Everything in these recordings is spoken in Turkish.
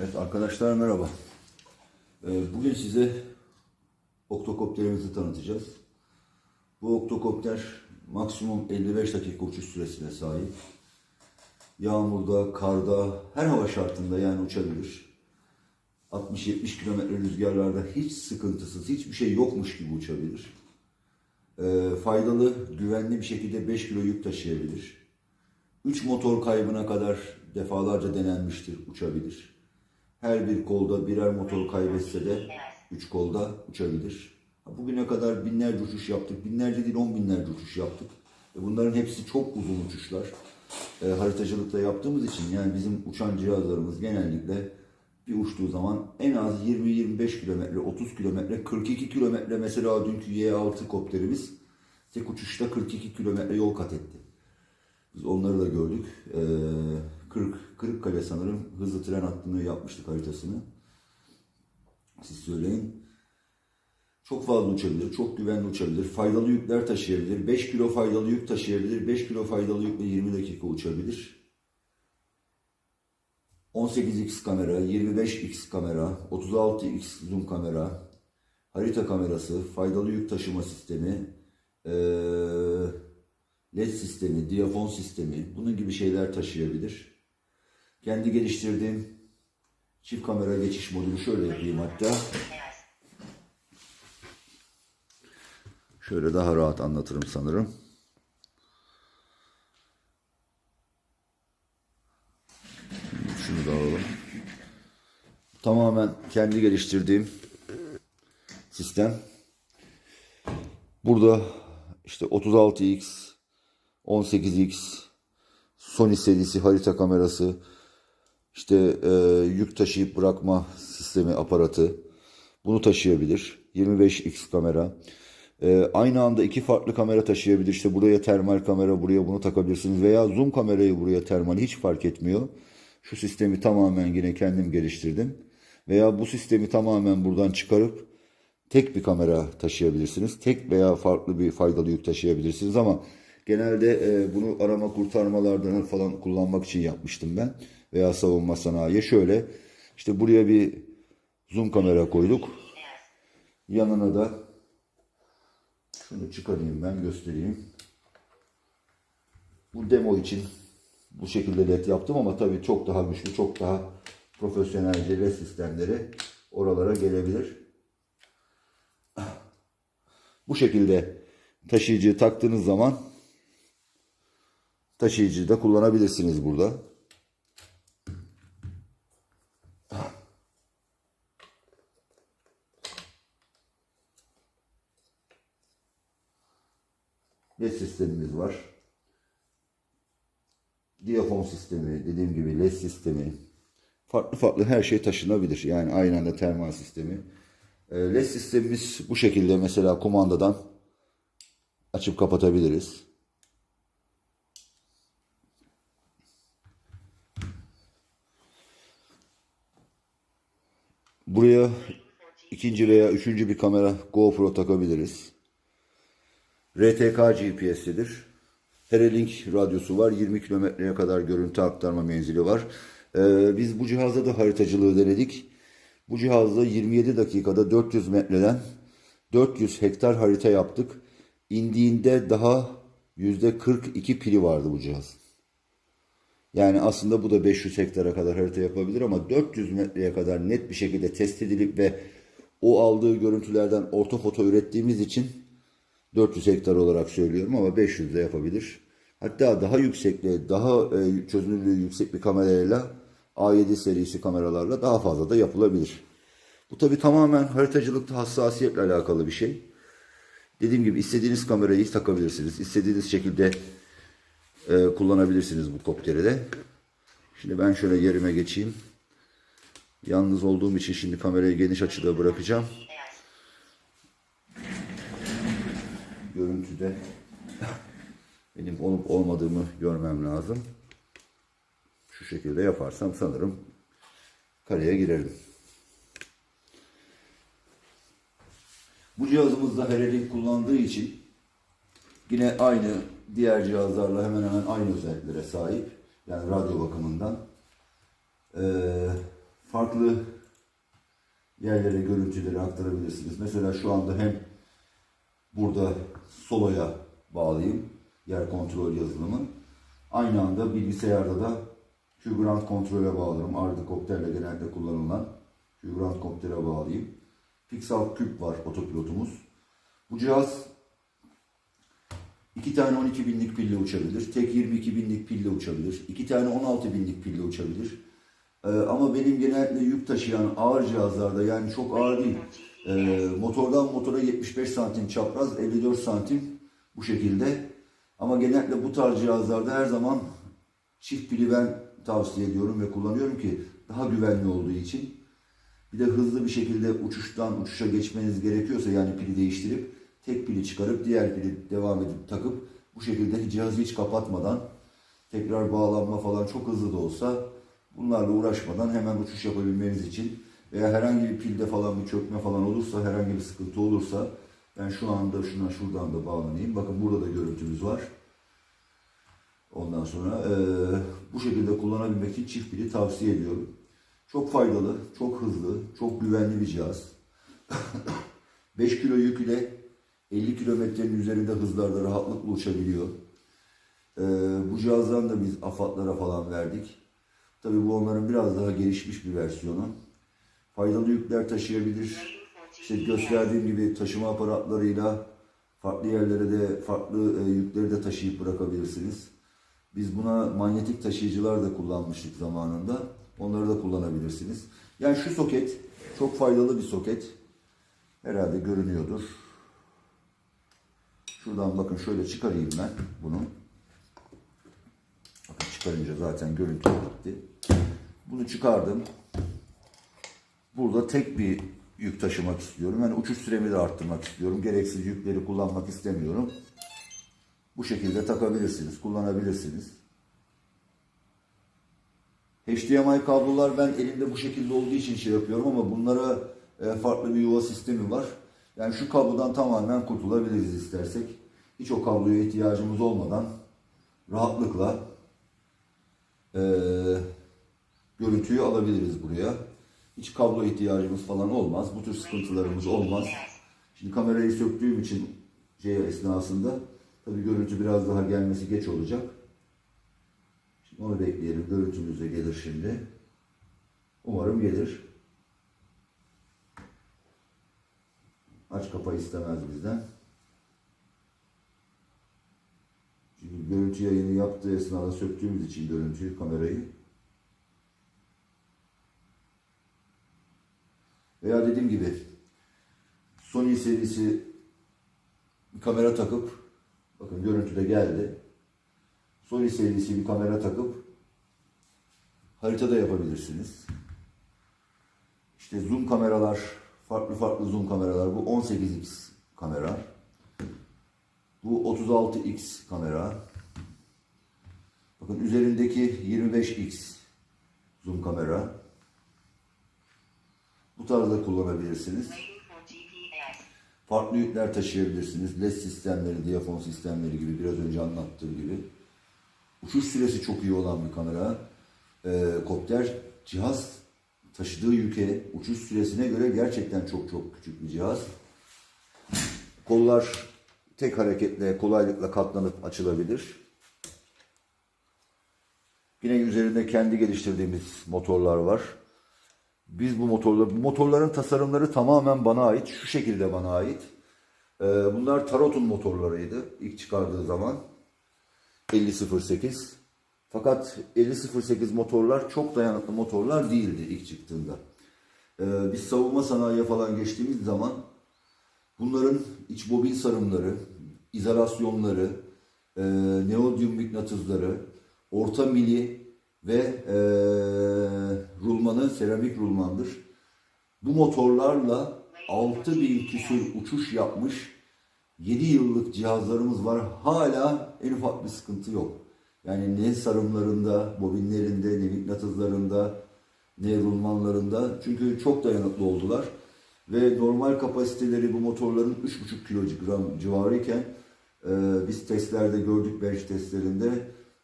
Evet arkadaşlar merhaba. Ee, Bugün size oktokopterimizi tanıtacağız. Bu oktokopter maksimum 55 dakika uçuş süresine sahip. Yağmurda, karda, her hava şartında yani uçabilir. 60-70 kilometre rüzgarlarda hiç sıkıntısız, hiçbir şey yokmuş gibi uçabilir. Ee, faydalı, güvenli bir şekilde 5 kilo yük taşıyabilir. 3 motor kaybına kadar defalarca denenmiştir, uçabilir. Her bir kolda birer motor kaybetse de 3 kolda uçabilir. Bugüne kadar binlerce uçuş yaptık. Binlerce değil on binlerce uçuş yaptık. E Bunların hepsi çok uzun uçuşlar. E, haritacılıkla yaptığımız için yani bizim uçan cihazlarımız genellikle bir uçtuğu zaman en az 20-25 kilometre, 30 kilometre, 42 kilometre mesela dünkü Y6 kopterimiz tek uçuşta 42 kilometre yol kat etti. Biz onları da gördük. Ee, Kırık, Kırıkkale sanırım hızlı tren hattını yapmıştık haritasını. Siz söyleyin. Çok fazla uçabilir, çok güvenli uçabilir, faydalı yükler taşıyabilir, 5 kilo faydalı yük taşıyabilir, 5 kilo faydalı yükle 20 dakika uçabilir. 18x kamera, 25x kamera, 36x zoom kamera, harita kamerası, faydalı yük taşıma sistemi, LED sistemi, diyafon sistemi, bunun gibi şeyler taşıyabilir. Kendi geliştirdiğim çift kamera geçiş modülü şöyle yapayım hatta. Şöyle daha rahat anlatırım sanırım. Şunu da alalım. Tamamen kendi geliştirdiğim sistem. Burada işte 36x, 18x, Sony serisi harita kamerası, işte e, yük taşıyıp bırakma sistemi aparatı, bunu taşıyabilir. 25x kamera. E, aynı anda iki farklı kamera taşıyabilir. İşte buraya termal kamera, buraya bunu takabilirsiniz. Veya zoom kamerayı buraya termal hiç fark etmiyor. Şu sistemi tamamen yine kendim geliştirdim. Veya bu sistemi tamamen buradan çıkarıp tek bir kamera taşıyabilirsiniz. Tek veya farklı bir faydalı yük taşıyabilirsiniz ama genelde e, bunu arama kurtarmalardan falan kullanmak için yapmıştım ben. Veya savunma sanayiye şöyle işte buraya bir zoom kamera koyduk. Yanına da şunu çıkarayım ben göstereyim. Bu demo için bu şekilde led yaptım ama tabii çok daha güçlü, çok daha profesyonel led sistemleri oralara gelebilir. Bu şekilde taşıyıcıyı taktığınız zaman taşıyıcıyı da kullanabilirsiniz burada. LED sistemimiz var. Diyafon sistemi, dediğim gibi LED sistemi. Farklı farklı her şey taşınabilir. Yani aynı anda termal sistemi. E, LED sistemimiz bu şekilde mesela kumandadan açıp kapatabiliriz. Buraya ikinci veya üçüncü bir kamera GoPro takabiliriz. RTK GPS'lidir. Terelink radyosu var. 20 kilometreye kadar görüntü aktarma menzili var. Ee, biz bu cihazda da haritacılığı denedik. Bu cihazla 27 dakikada 400 metreden 400 hektar harita yaptık. İndiğinde daha %42 pili vardı bu cihaz. Yani aslında bu da 500 hektara kadar harita yapabilir ama 400 metreye kadar net bir şekilde test edilip ve o aldığı görüntülerden ortofoto ürettiğimiz için 400 hektar olarak söylüyorum ama 500 de yapabilir. Hatta daha yüksekle, daha e, çözünürlüğü yüksek bir kamerayla A7 serisi kameralarla daha fazla da yapılabilir. Bu tabi tamamen haritacılıkta hassasiyetle alakalı bir şey. Dediğim gibi istediğiniz kamerayı takabilirsiniz. İstediğiniz şekilde e, kullanabilirsiniz bu kopteri de. Şimdi ben şöyle yerime geçeyim. Yalnız olduğum için şimdi kamerayı geniş açıda bırakacağım. Görüntüde benim olup olmadığımı görmem lazım. Şu şekilde yaparsam sanırım kareye girerim. Bu cihazımızda Herelink kullandığı için yine aynı diğer cihazlarla hemen hemen aynı özelliklere sahip. Yani radyo bakımından. Ee, farklı yerlere görüntüleri aktarabilirsiniz. Mesela şu anda hem burada soloya bağlayayım yer kontrol yazılımı. Aynı anda bilgisayarda da Qgrant kontrole bağlarım. Ardikopterle genelde kullanılan Qgrant koptere bağlayayım. Pixel Cube var otopilotumuz. Bu cihaz iki tane 12 binlik pille uçabilir. Tek 22 binlik pille uçabilir. iki tane 16 binlik pille uçabilir. Ee, ama benim genellikle yük taşıyan ağır cihazlarda yani çok ağır değil. Ee, motordan motora 75 santim çapraz, 54 santim bu şekilde. Ama genellikle bu tarz cihazlarda her zaman çift pili ben tavsiye ediyorum ve kullanıyorum ki daha güvenli olduğu için. Bir de hızlı bir şekilde uçuştan uçuşa geçmeniz gerekiyorsa yani pili değiştirip tek pili çıkarıp diğer pili devam edip takıp bu şekilde cihazı hiç kapatmadan tekrar bağlanma falan çok hızlı da olsa bunlarla uğraşmadan hemen uçuş yapabilmeniz için veya herhangi bir pilde falan bir çökme falan olursa herhangi bir sıkıntı olursa ben şu anda şuna şuradan da bağlanayım. Bakın burada da görüntümüz var. Ondan sonra eee, bu şekilde kullanabilmek için çift pili tavsiye ediyorum. Çok faydalı, çok hızlı, çok güvenli bir cihaz. 5 kilo yük ile 50 kilometrenin üzerinde hızlarda rahatlıkla uçabiliyor. Eee, bu cihazdan da biz AFAD'lara falan verdik. Tabii bu onların biraz daha gelişmiş bir versiyonu. Faydalı yükler taşıyabilir. İşte gösterdiğim gibi taşıma aparatlarıyla farklı yerlere de farklı e, yükleri de taşıyıp bırakabilirsiniz. Biz buna manyetik taşıyıcılar da kullanmıştık zamanında. Onları da kullanabilirsiniz. Yani şu soket çok faydalı bir soket. Herhalde görünüyordur. Şuradan bakın şöyle çıkarayım ben bunu. Bakın çıkarınca zaten görüntü gitti. Bunu çıkardım. Burada tek bir yük taşımak istiyorum. Yani uçuş süremi de arttırmak istiyorum. Gereksiz yükleri kullanmak istemiyorum. Bu şekilde takabilirsiniz, kullanabilirsiniz. HDMI kablolar ben elimde bu şekilde olduğu için şey yapıyorum ama bunlara e, farklı bir yuva sistemi var. Yani şu kablodan tamamen kurtulabiliriz istersek. Hiç o kabloya ihtiyacımız olmadan rahatlıkla e, görüntüyü alabiliriz buraya. Hiç kablo ihtiyacımız falan olmaz. Bu tür sıkıntılarımız olmaz. Şimdi kamerayı söktüğüm için şey esnasında tabii görüntü biraz daha gelmesi geç olacak. Şimdi onu bekleyelim. Görüntümüz de gelir şimdi. Umarım gelir. Aç kapa istemez bizden. Çünkü görüntü yayını yaptığı esnada söktüğümüz için görüntüyü, kamerayı. Veya dediğim gibi Sony serisi bir kamera takıp bakın görüntüde geldi. Sony serisi bir kamera takıp haritada yapabilirsiniz. İşte zoom kameralar, farklı farklı zoom kameralar. Bu 18x kamera. Bu 36x kamera. Bakın üzerindeki 25x zoom kamera. Bu tarzda kullanabilirsiniz. Farklı yükler taşıyabilirsiniz. LED sistemleri, diyafon sistemleri gibi biraz önce anlattığım gibi. Uçuş süresi çok iyi olan bir kamera. Ee, kopter cihaz taşıdığı yüke, uçuş süresine göre gerçekten çok çok küçük bir cihaz. Kollar tek hareketle kolaylıkla katlanıp açılabilir. Yine üzerinde kendi geliştirdiğimiz motorlar var. Biz bu motorlar, bu motorların tasarımları tamamen bana ait. Şu şekilde bana ait. Ee, bunlar Tarot'un motorlarıydı ilk çıkardığı zaman. 5008. Fakat 5008 motorlar çok dayanıklı motorlar değildi ilk çıktığında. Ee, biz savunma sanayiye falan geçtiğimiz zaman bunların iç bobin sarımları, izolasyonları, e, neodyum mıknatısları, orta mili ve e, rulmanı seramik rulmandır. Bu motorlarla 6000 küsur uçuş yapmış 7 yıllık cihazlarımız var. Hala en ufak bir sıkıntı yok. Yani ne sarımlarında, bobinlerinde, ne mıknatıslarında, ne rulmanlarında. Çünkü çok dayanıklı oldular. Ve normal kapasiteleri bu motorların 3,5 kilogram civarıyken e, biz testlerde gördük bench testlerinde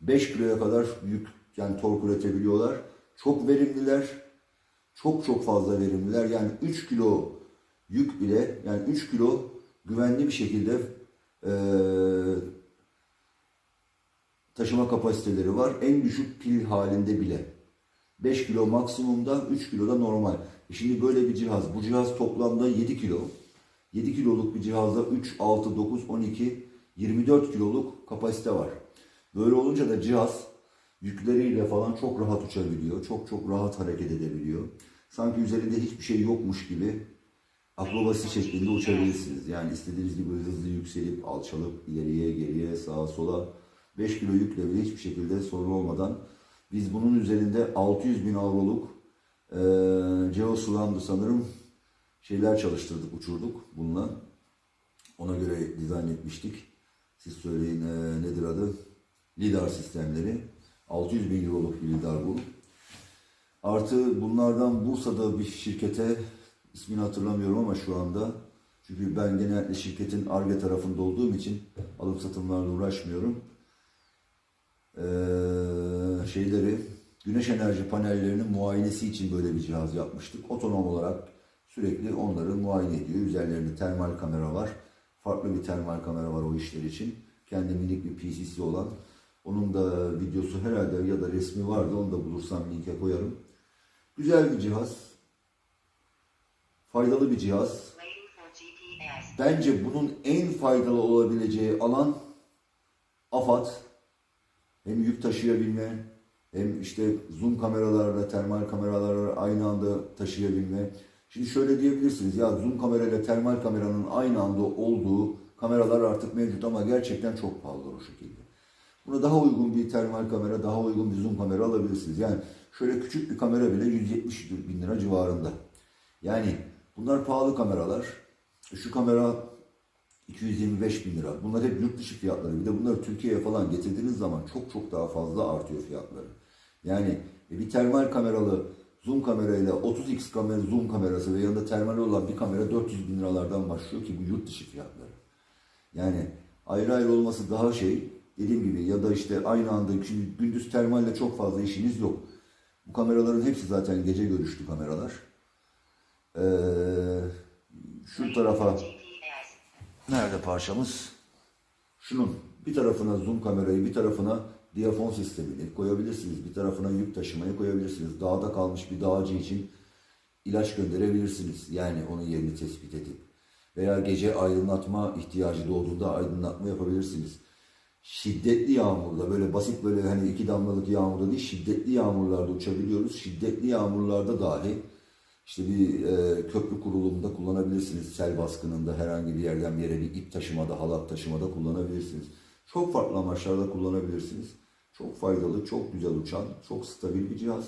5 kiloya kadar yük yani tork üretebiliyorlar. Çok verimliler. Çok çok fazla verimliler. Yani 3 kilo yük bile yani 3 kilo güvenli bir şekilde eee, taşıma kapasiteleri var. En düşük pil halinde bile. 5 kilo maksimumda, 3 kilo da normal. E şimdi böyle bir cihaz. Bu cihaz toplamda 7 kilo. 7 kiloluk bir cihazda 3, 6, 9, 12, 24 kiloluk kapasite var. Böyle olunca da cihaz yükleriyle falan çok rahat uçabiliyor. Çok çok rahat hareket edebiliyor. Sanki üzerinde hiçbir şey yokmuş gibi akrobasi şeklinde uçabilirsiniz. Yani istediğiniz gibi hızlı yükselip alçalıp ileriye geriye sağa sola 5 kilo yükle bile hiçbir şekilde sorun olmadan biz bunun üzerinde 600 bin avroluk eee Geosland'ı sanırım şeyler çalıştırdık, uçurduk bununla. Ona göre dizayn etmiştik. Siz söyleyin eee, nedir adı? Lidar sistemleri. 600 bin euroluk bir lidar bu. Artı bunlardan Bursa'da bir şirkete ismini hatırlamıyorum ama şu anda çünkü ben genellikle şirketin ARGE tarafında olduğum için alım satımlarla uğraşmıyorum. Ee, şeyleri güneş enerji panellerinin muayenesi için böyle bir cihaz yapmıştık. Otonom olarak sürekli onları muayene ediyor. Üzerlerinde termal kamera var. Farklı bir termal kamera var o işler için. Kendi minik bir PC'si olan. Onun da videosu herhalde ya da resmi vardı. Onu da bulursam linke koyarım. Güzel bir cihaz. Faydalı bir cihaz. Bence bunun en faydalı olabileceği alan AFAD. Hem yük taşıyabilme, hem işte zoom kameralarla, termal kameralarla aynı anda taşıyabilme. Şimdi şöyle diyebilirsiniz ya zoom kamerayla termal kameranın aynı anda olduğu kameralar artık mevcut ama gerçekten çok pahalı o şekilde. Buna daha uygun bir termal kamera, daha uygun bir zoom kamera alabilirsiniz. Yani şöyle küçük bir kamera bile 170 bin lira civarında. Yani bunlar pahalı kameralar. Şu kamera 225 bin lira. Bunlar hep yurt dışı fiyatları. Bir de bunları Türkiye'ye falan getirdiğiniz zaman çok çok daha fazla artıyor fiyatları. Yani e, bir termal kameralı zoom kamerayla 30x kamera zoom kamerası ve yanında termal olan bir kamera 400 bin liralardan başlıyor ki bu yurt dışı fiyatları. Yani ayrı ayrı olması daha şey dediğim gibi ya da işte aynı anda şimdi gündüz termalle çok fazla işiniz yok. Bu kameraların hepsi zaten gece görüşlü kameralar. Ee, şu tarafa. Nerede parçamız? Şunun bir tarafına zoom kamerayı, bir tarafına diyafon sistemini koyabilirsiniz. Bir tarafına yük taşımayı koyabilirsiniz. Dağda kalmış bir dağcı için ilaç gönderebilirsiniz. Yani onun yerini tespit edip. Veya gece aydınlatma ihtiyacı doğduğunda aydınlatma yapabilirsiniz. Şiddetli yağmurda böyle basit böyle hani iki damlalık yağmurda değil şiddetli yağmurlarda uçabiliyoruz. Şiddetli yağmurlarda dahi işte bir e, köprü kurulumunda kullanabilirsiniz. Sel baskınında herhangi bir yerden bir yere bir ip taşımada, halat taşımada kullanabilirsiniz. Çok farklı amaçlarda kullanabilirsiniz. Çok faydalı, çok güzel uçan, çok stabil bir cihaz.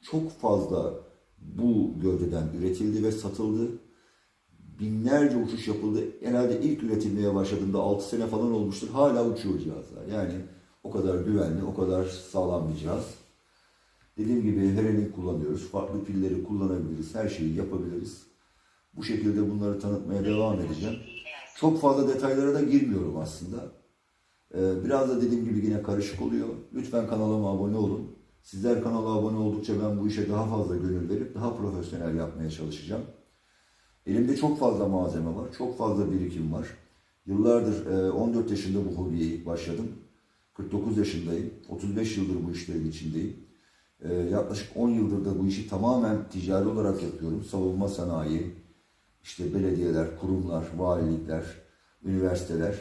Çok fazla bu gövdeden üretildi ve satıldı. Binlerce uçuş yapıldı. Herhalde ilk üretilmeye başladığında 6 sene falan olmuştur. Hala uçuyor cihazlar. Yani o kadar güvenli, o kadar sağlam bir cihaz. Dediğim gibi Herelink kullanıyoruz. Farklı pilleri kullanabiliriz. Her şeyi yapabiliriz. Bu şekilde bunları tanıtmaya devam edeceğim. Çok fazla detaylara da girmiyorum aslında. Ee, biraz da dediğim gibi yine karışık oluyor. Lütfen kanalıma abone olun. Sizler kanala abone oldukça ben bu işe daha fazla gönül verip daha profesyonel yapmaya çalışacağım. Elimde çok fazla malzeme var. Çok fazla birikim var. Yıllardır e, 14 yaşında bu hobiye başladım. 49 yaşındayım. 35 yıldır bu işlerin içindeyim. Ee, yaklaşık 10 yıldır da bu işi tamamen ticari olarak yapıyorum. Savunma sanayi, işte belediyeler, kurumlar, valilikler, üniversiteler.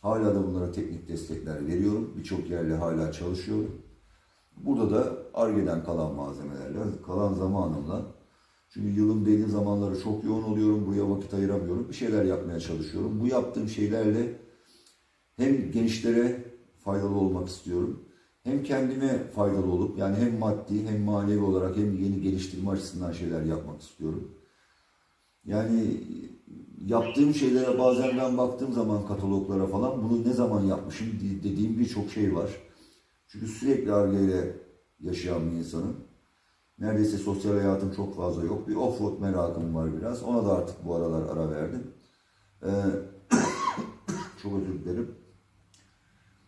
Hala da bunlara teknik destekler veriyorum. Birçok yerle hala çalışıyorum. Burada da ARGE'den kalan malzemelerle, kalan zamanımla çünkü yılın belli zamanları çok yoğun oluyorum. Buraya vakit ayıramıyorum. Bir şeyler yapmaya çalışıyorum. Bu yaptığım şeylerle hem gençlere faydalı olmak istiyorum. Hem kendime faydalı olup yani hem maddi hem manevi olarak hem yeni geliştirme açısından şeyler yapmak istiyorum. Yani yaptığım şeylere bazen ben baktığım zaman kataloglara falan bunu ne zaman yapmışım dediğim birçok şey var. Çünkü sürekli argeyle yaşayan bir insanım. Neredeyse sosyal hayatım çok fazla yok. Bir offroad merakım var biraz. Ona da artık bu aralar ara verdim. Ee, çok özür dilerim.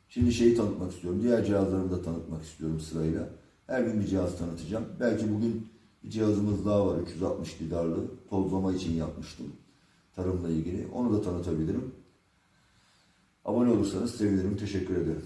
Şimdi şeyi tanıtmak istiyorum. Diğer cihazlarımı da tanıtmak istiyorum sırayla. Her gün bir cihaz tanıtacağım. Belki bugün Bir cihazımız daha var 360 lidarlı. Tozlama için yapmıştım. Tarımla ilgili. Onu da tanıtabilirim. Abone olursanız sevinirim. Teşekkür ederim.